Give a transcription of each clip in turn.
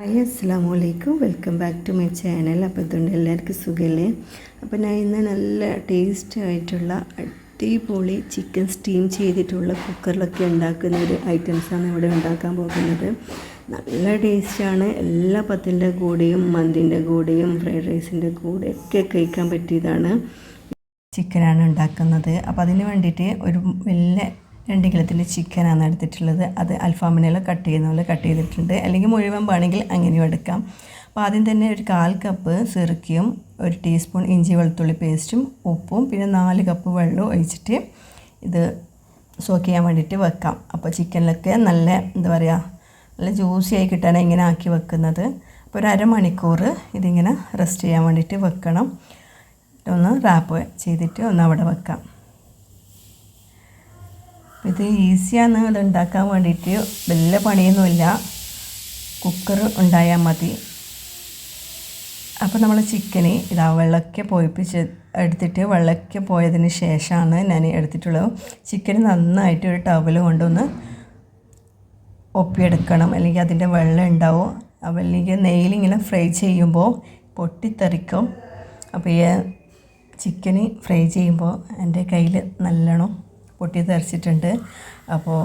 Hi അസ്സാം വലൈക്കും welcome back to my channel. അപ്പോൾ ഇതുകൊണ്ട് എല്ലാവർക്കും സുഖമല്ലേ അപ്പോൾ ഞാൻ ഇന്ന് നല്ല ടേസ്റ്റ് ആയിട്ടുള്ള അടിപൊളി ചിക്കൻ സ്റ്റീം ചെയ്തിട്ടുള്ള കുക്കറിലൊക്കെ ഉണ്ടാക്കുന്ന ഒരു ഐറ്റംസാണ് ഇവിടെ ഉണ്ടാക്കാൻ പോകുന്നത്. നല്ല ടേസ്റ്റാണ്. എല്ലാ പത്തിന്റെ കൂടെയും മന്തിന്റെ കൂടെയും ഫ്രൈഡ് റൈസിന്റെ കൂടെ ഒക്കെ കഴിക്കാൻ പറ്റിയതാണ്. ചിക്കനാണ് ഉണ്ടാക്കുന്നത്. അപ്പോൾ അതിന് വേണ്ടിയിട്ട് ഒരു വലിയ രണ്ട് കിലത്തിന്റെ ചിക്കനാണ് എടുത്തിട്ടുള്ളത്. അത് അൽഫാമിനെല്ലാം കട്ട് ചെയ്യുന്ന പോലെ കട്ട് ചെയ്തിട്ടുണ്ട്. അല്ലെങ്കിൽ മുഴുവൻ വേണമെങ്കിൽ അങ്ങനെയും എടുക്കാം. അപ്പോൾ ആദ്യം തന്നെ ഒരു കാൽ കപ്പ് സെറുക്കിയും ഒരു ടീസ്പൂൺ ഇഞ്ചി വെളുത്തുള്ളി പേസ്റ്റും ഉപ്പും പിന്നെ നാല് കപ്പ് വെള്ളവും ഒഴിച്ചിട്ട് ഇത് സോക്ക് ചെയ്യാൻ വേണ്ടിയിട്ട് വെക്കാം. അപ്പോൾ ചിക്കനിലൊക്കെ നല്ല എന്താ പറയുക നല്ല ജ്യൂസി ആയി കിട്ടാനാണ് ഇങ്ങനെ ആക്കി വെക്കുന്നത്. അപ്പോൾ ഒരു അരമണിക്കൂർ ഇതിങ്ങനെ റെസ്റ്റ് ചെയ്യാൻ വേണ്ടിയിട്ട് വെക്കണം. ഒന്ന് റാപ്പ് ചെയ്തിട്ട് ഒന്ന് അവിടെ വെക്കാം. ഇത് ഈസിയാണ് ഇത് ഉണ്ടാക്കാൻ വേണ്ടിയിട്ട്. വലിയ പണിയൊന്നുമില്ല. കുക്കർ ഉണ്ടായാൽ മതി. അപ്പോൾ നമ്മൾ ചിക്കന് ഇതാ വെള്ളക്കെ പോയിപ്പിച്ച് എടുത്തിട്ട് വെള്ളക്കെ പോയതിന് ശേഷമാണ് ഞാൻ എടുത്തിട്ടുള്ളത്. ചിക്കന് നന്നായിട്ട് ഒരു ടവൽ കൊണ്ടൊന്ന് ഒപ്പിയെടുക്കണം. അല്ലെങ്കിൽ അതിന്റെ വെള്ളം ഉണ്ടാവും. അല്ലെങ്കിൽ നെയ്യിലിങ്ങനെ ഫ്രൈ ചെയ്യുമ്പോൾ പൊട്ടിത്തെറിക്കും. അപ്പോൾ ഈ ചിക്കന് ഫ്രൈ ചെയ്യുമ്പോൾ എന്റെ കയ്യിൽ നല്ലോണം പൊട്ടി തെറിച്ചിട്ടുണ്ട്. അപ്പോൾ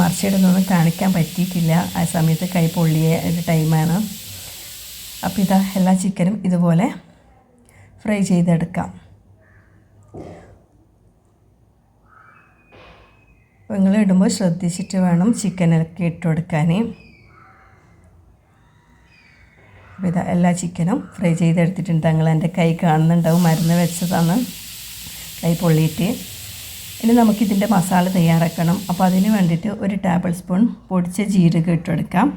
മറിച്ചിടുന്നൊന്നും കാണിക്കാൻ പറ്റിയിട്ടില്ല. ആ സമയത്ത് കൈ പൊള്ളിയ ഒരു ടൈമാണ്. അപ്പോൾ ഇതാ എല്ലാ ചിക്കനും ഇതുപോലെ ഫ്രൈ ചെയ്തെടുക്കാം. നിങ്ങൾ ഇടുമ്പോൾ ശ്രദ്ധിച്ചിട്ട് വേണം ചിക്കനൊക്കെ ഇട്ട് കൊടുക്കാൻ അപ്പോൾ ഇതാ എല്ലാ ചിക്കനും ഫ്രൈ ചെയ്തെടുത്തിട്ടുണ്ട്. ഞങ്ങൾ എന്റെ കൈ കാണുന്നുണ്ടാവും. മരുന്ന് വെച്ചതാണ്. കൈ പൊള്ളിയിട്ട്. ഇനി നമുക്കിതിന്റെ മസാല തയ്യാറാക്കണം. അപ്പോൾ അതിന് വേണ്ടിയിട്ട് ഒരു ടേബിൾ സ്പൂൺ പൊടിച്ച ജീരകം ഇട്ടെടുക്കാം.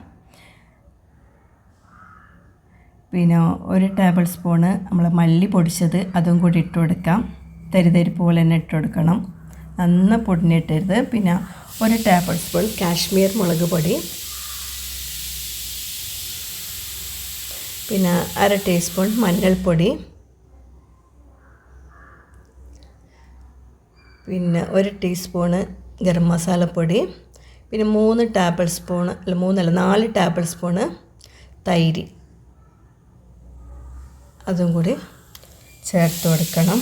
പിന്നെ ഒരു ടേബിൾ സ്പൂണ് നമ്മൾ മല്ലി പൊടിച്ചത് അതും കൂടി ഇട്ട് കൊടുക്കാം തരിതരിപ്പ് പോലെ തന്നെ ഇട്ട് കൊടുക്കണം നന്ന പൊടിഞ്ഞിട്ടരുത് പിന്നെ ഒരു ടേബിൾ സ്പൂൺ കാശ്മീർ മുളക് പൊടി. പിന്നെ അര ടീസ്പൂൺ മഞ്ഞൾപ്പൊടി. പിന്നെ ഒരു ടീസ്പൂണ് ഗരം മസാലപ്പൊടി പിന്നെ മൂന്ന് ടേബിൾ സ്പൂൺ അല്ല മൂന്നല്ല നാല് ടേബിൾ സ്പൂണ് തൈര്. അതും കൂടി ചേർത്ത് കൊടുക്കണം.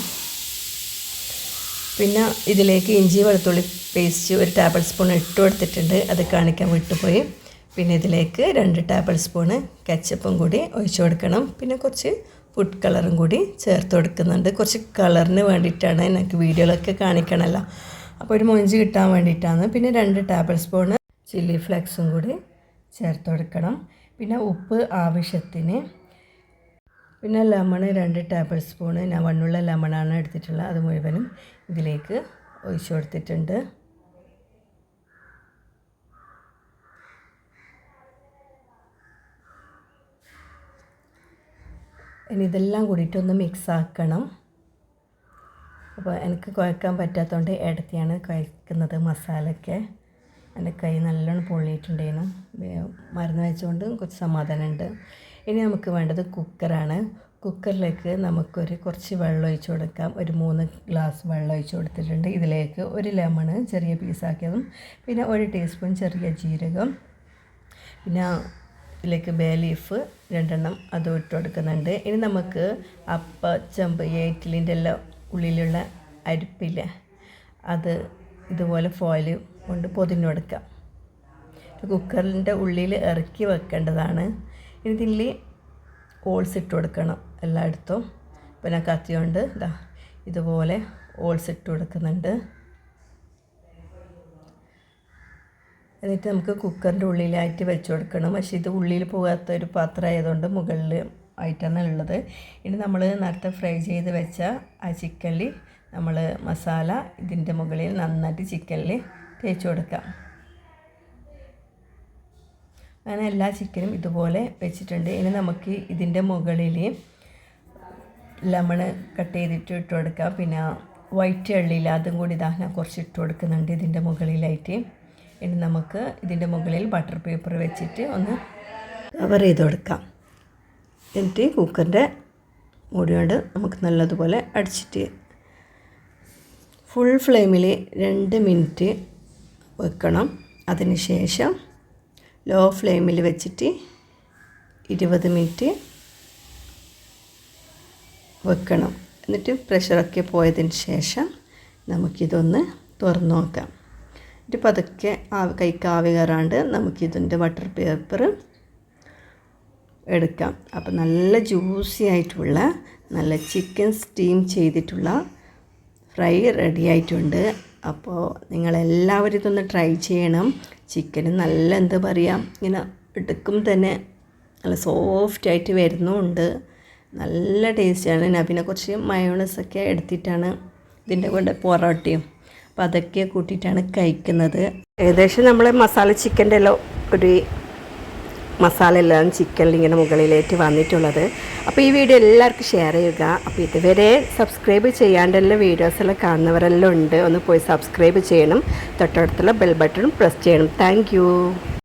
പിന്നെ ഇതിലേക്ക് ഇഞ്ചി വെളുത്തുള്ളി പേസ്റ്റ് ഒരു ടേബിൾ സ്പൂൺ ഇട്ട് കൊടുത്തിട്ടുണ്ട്. അത് കാണിക്കാൻ വിട്ടുപോയി. പിന്നെ ഇതിലേക്ക് രണ്ട് ടേബിൾ സ്പൂണ് കച്ചപ്പും കൂടി ഒഴിച്ചു കൊടുക്കണം. പിന്നെ കുറച്ച് ഫുഡ് കളറും കൂടി ചേർത്ത് കൊടുക്കുന്നുണ്ട്. കുറച്ച് കളറിന് വേണ്ടിയിട്ടാണ് എനിക്ക് വീഡിയോയിലൊക്കെ കാണിക്കണമല്ലോ അപ്പോൾ ഒരു മൊഞ്ച് കിട്ടാൻ വേണ്ടിയിട്ടാണ്. പിന്നെ രണ്ട് ടേബിൾ സ്പൂണ് ചില്ലി ഫ്ലേക്സും കൂടി ചേർത്ത് കൊടുക്കണം. പിന്നെ ഉപ്പ് ആവശ്യത്തിന്. പിന്നെ ലെമൺ രണ്ട് ടേബിൾ സ്പൂണ് ഞാൻ വണ്ണുള്ള ലെമണാണ് എടുത്തിട്ടുള്ളത്. അത് മുഴുവനും ഇതിലേക്ക് ഒഴിച്ചു കൊടുത്തിട്ടുണ്ട്. ഇനി ഇതെല്ലാം കൂടിയിട്ടൊന്ന് മിക്സ് ആക്കണം അപ്പോൾ എനിക്ക് കുഴക്കാൻ പറ്റാത്തതുകൊണ്ട് ഇടത്തിയാണ് കുഴക്കുന്നത് മസാലയൊക്കെ. എന്റെ കൈ നല്ലോണം പൊള്ളിയിട്ടുണ്ടായിരുന്നു മരുന്ന് വെച്ചുകൊണ്ട് കുറച്ച് സമാധാനമുണ്ട്. ഇനി നമുക്ക് വേണ്ടത് കുക്കറാണ്. കുക്കറിലേക്ക് നമുക്കൊരു കുറച്ച് വെള്ളം ഒഴിച്ചു കൊടുക്കാം. ഒരു മൂന്ന് ഗ്ലാസ് വെള്ളം ഒഴിച്ചു കൊടുത്തിട്ടുണ്ട്. ഇതിലേക്ക് ഒരു ലെമണ് ചെറിയ പീസാക്കിയതും പിന്നെ ഒരു ടീസ്പൂൺ ചെറിയ ജീരകം പിന്നെ ഇതിലേക്ക് ബേ ലീഫ് രണ്ടെണ്ണം അതും ഇട്ട് കൊടുക്കുന്നുണ്ട് ഇനി നമുക്ക് അപ്പ ചെമ്പ് ഏറ്റിലിന്റെ എല്ലാം ഉള്ളിലുള്ള അരിപ്പില്ല. അത് ഇതുപോലെ ഫോയിൽ കൊണ്ട് പൊതിഞ്ഞു കൊടുക്കാം. കുക്കറിന്റെ ഉള്ളിൽ ഇറക്കി വെക്കേണ്ടതാണ്. ഇനി ഇതിൽ ഓൾസ് ഇട്ട് കൊടുക്കണം എല്ലായിടത്തും. പിന്നെ കത്തിയോണ്ട് ഇതാ ഇതുപോലെ ഓൾസ് ഇട്ട് കൊടുക്കുന്നുണ്ട്. എന്നിട്ട് നമുക്ക് കുക്കറിന്റെ ഉള്ളിലായിട്ട് വെച്ച് കൊടുക്കണം. പക്ഷേ ഇത് ഉള്ളിൽ പോകാത്ത ഒരു പാത്രം ആയതുകൊണ്ട് മുകളിൽ ആയിട്ടാണ് ഉള്ളത്. ഇനി നമ്മൾ നേരത്തെ ഫ്രൈ ചെയ്ത് വെച്ച ആ ചിക്കനിൽ നമ്മൾ മസാല ഇതിന്റെ മുകളിൽ നന്നായിട്ട് ചിക്കനിൽ തേച്ച് കൊടുക്കാം. അങ്ങനെ എല്ലാ ചിക്കനും ഇതുപോലെ വെച്ചിട്ടുണ്ട്. ഇനി നമുക്ക് ഇതിന്റെ മുകളിൽ ലെമണ് കട്ട് ചെയ്തിട്ട് ഇട്ട് കൊടുക്കാം. പിന്നെ വൈറ്റ് എള്ളിയിൽ അതും കൂടി ഇതാ ഞാൻ കുറച്ച് ഇട്ട് കൊടുക്കുന്നുണ്ട് ഇതിന്റെ മുകളിലായിട്ട്. ഇനി നമുക്ക് ഇതിന്റെ മുകളിൽ ബട്ടർ പേപ്പർ വെച്ചിട്ട് ഒന്ന് കവർ ചെയ്ത് കൊടുക്കാം. എന്നിട്ട് കുക്കറിന്റെ മൂടിയോണ്ട് നമുക്ക് നല്ലതുപോലെ അടിച്ചിട്ട് ഫുൾ ഫ്ലെയിമിൽ രണ്ട് മിനിറ്റ് വെക്കണം. അതിനുശേഷം ലോ ഫ്ലെയിമിൽ വെച്ചിട്ട് ഇരുപത് മിനിറ്റ് വെക്കണം. എന്നിട്ട് പ്രഷറൊക്കെ പോയതിന് ശേഷം നമുക്കിതൊന്ന് തുറന്നു നോക്കാം. എന്നിട്ട് പതുക്കെ ആവി കൈക്ക് കയറാണ്ട് നമുക്കിതിന്റെ ബട്ടർ പേപ്പർ എടുക്കാം. അപ്പം നല്ല ജ്യൂസി ആയിട്ടുള്ള നല്ല ചിക്കൻ സ്റ്റീം ചെയ്തിട്ടുള്ള ഫ്രൈ റെഡി ആയിട്ടുണ്ട്. അപ്പോൾ നിങ്ങളെല്ലാവരും ഇതൊന്ന് ട്രൈ ചെയ്യണം. ചിക്കന് നല്ല എന്താ പറയുക ഇങ്ങനെ എടുക്കും തന്നെ. നല്ല സോഫ്റ്റ് ആയിട്ട് വരുന്നുമുണ്ട് നല്ല ടേസ്റ്റാണ് ഞാൻ പിന്നെ കുറച്ച് മയോണസൊക്കെ എടുത്തിട്ടാണ് ഇതിന്റെ കൂടെ പൊറോട്ടയും അപ്പോൾ അതൊക്കെ കൂട്ടിയിട്ടാണ് കഴിക്കുന്നത്. ഏകദേശം നമ്മൾ മസാല ചിക്കന്റെ എല്ലാം ഒരു മസാല എല്ലാം ചിക്കനിൽ ഇങ്ങനെ മുകളിലേറ്റ് വന്നിട്ടുള്ളത്. അപ്പോൾ ഈ വീഡിയോ എല്ലാവർക്കും ഷെയർ ചെയ്യുക. അപ്പോൾ ഇതുവരെ സബ്സ്ക്രൈബ് ചെയ്യാണ്ടല്ല വീഡിയോസെല്ലാം കാണുന്നവരെല്ലാം ഉണ്ട്. ഒന്ന് പോയി സബ്സ്ക്രൈബ് ചെയ്യണം. തൊട്ടടുത്തുള്ള ബെൽ ബട്ടൺ പ്രസ് ചെയ്യണം. താങ്ക്